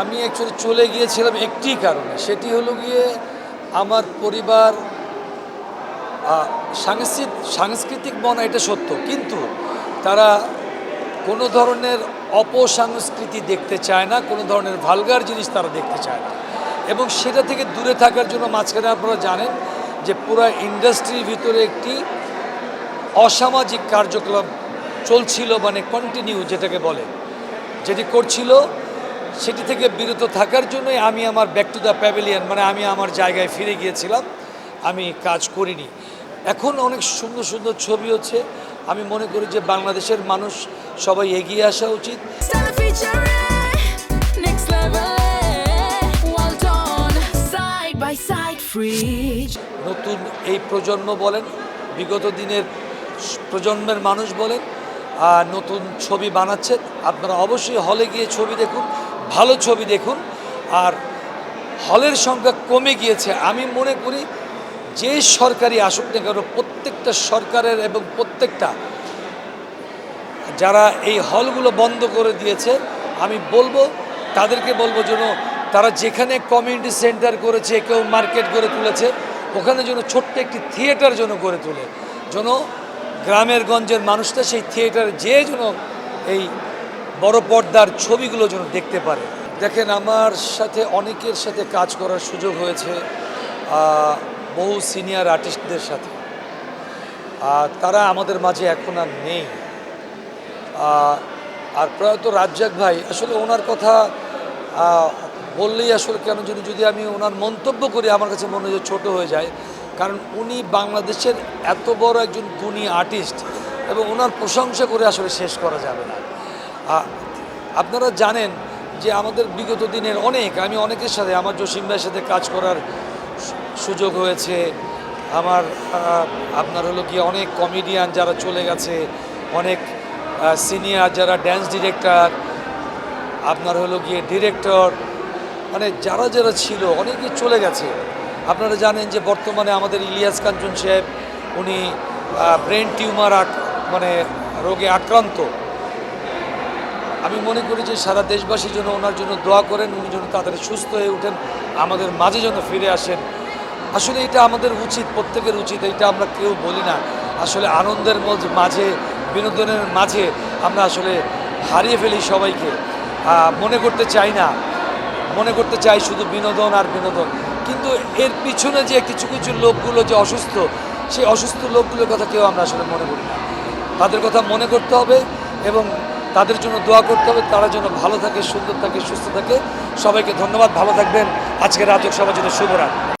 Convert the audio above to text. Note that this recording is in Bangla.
আমি অ্যাকচুয়ালি চলে গিয়েছিলাম একটি কারণে। সেটি হলো গিয়ে আমার পরিবার সাংস্কৃত, সাংস্কৃতিক মনা এটা সত্য, কিন্তু তারা কোনো ধরনের অপসংস্কৃতি দেখতে চায় না, কোনো ধরনের ভালগার জিনিস তারা দেখতে চায় না। এবং সেটা থেকে দূরে থাকার জন্য মাঝখানে আপনারা জানেন যে পুরো ইন্ডাস্ট্রির ভিতরে একটি অসামাজিক কার্যক্রম চলছিল মানে কন্টিনিউ যেটাকে বলে, যেটি করছিল সেটি থেকে বিরত থাকার জন্যই আমি আমার ব্যাক টু দ্য প্যাভিলিয়ন মানে আমি আমার জায়গায় ফিরে গিয়েছিলাম। আমি কাজ করিনি। এখন অনেক সুন্দর সুন্দর ছবি হচ্ছে। আমি মনে করি যে বাংলাদেশের মানুষ সবাই এগিয়ে আসা উচিত. নতুন এই প্রজন্ম বলেন বিগত দিনের প্রজন্মের মানুষ বলেন আর নতুন ছবি বানাচ্ছেন। আপনারা অবশ্যই হলে গিয়ে ছবি দেখুন। ভালো ছবি দেখুন। আর হলের সংখ্যা কমে গিয়েছে। আমি মনে করি যে সরকারি আসুক না কেন, প্রত্যেকটা সরকারের এবং প্রত্যেকটা যারা এই হলগুলো বন্ধ করে দিয়েছে, আমি বলব, তাদেরকে বলব যেন তারা যেখানে কমিউনিটি সেন্টার করেছে, কেউ মার্কেট গড়ে তুলেছে, ওখানে যেন ছোট্ট একটি থিয়েটার যেন গড়ে তোলে। যেন গ্রামের গঞ্জের মানুষটা সেই থিয়েটারে যেয়ে যেন এই বড় পর্দার ছবিগুলো যেন দেখতে পারে। দেখেন, আমার সাথে অনেকের সাথে কাজ করার সুযোগ হয়েছে বহু সিনিয়র আর্টিস্টদের সাথে। তারা আমাদের মাঝে এখন আর নেই। আর প্রয়াত রাজ্জাক ভাই, আসলে ওনার কথা বললেই আসলে কেন যদি যদি আমি ওনার মন্তব্য করি, আমার কাছে মনে হয় ছোটো হয়ে যায়। কারণ উনি বাংলাদেশের এত বড় একজন গুণী আর্টিস্ট এবং ওনার প্রশংসা করে আসলে শেষ করা যাবে না। আপনারা জানেন যে আমাদের বিগত দিনের অনেক, আমি অনেকের সাথে, আমার জসিম ভাইয়ের সাথে কাজ করার সুযোগ হয়েছে। আমার আপনার হলো গিয়ে অনেক কমেডিয়ান যারা চলে গেছে, অনেক সিনিয়র যারা ড্যান্স ডিরেক্টর আপনার হলো গিয়ে ডিরেক্টর মানে যারা যারা ছিল অনেকে চলে গেছে। আপনারা জানেন যে বর্তমানে আমাদের ইলিয়াস কাঞ্চন সাহেব, উনি ব্রেন টিউমার মানে রোগে আক্রান্ত। আমি মনে করি যে সারা দেশবাসী যেন ওনার জন্য দোয়া করেন, উনি যেন তাড়াতাড়ি সুস্থ হয়ে ওঠেন আমাদের মাঝে যেন ফিরে আসেন। আসলে এটা আমাদের উচিত, প্রত্যেকের উচিত, এটা আমরা কেউ বলি না। আসলে আনন্দের মাঝে, বিনোদনের মাঝে আমরা আসলে হারিয়ে ফেলি সবাইকে। মনে করতে চাই না। মনে করতে চাই শুধু বিনোদন আর বিনোদন। কিন্তু এর পিছনে যে কিছু কিছু লোকগুলো যে অসুস্থ, সেই অসুস্থ লোকগুলোর কথা কেউ আমরা আসলে মনে করি না। তাদের কথা মনে করতে হবে এবং তাদের জন্য দোয়া করতে হবে, তারা যেন ভালো থাকে, সুন্দর থাকে, সুস্থ থাকে। সবাইকে ধন্যবাদ, ভালো থাকবেন। আজকের রাজক সবার জন্য শুভরাত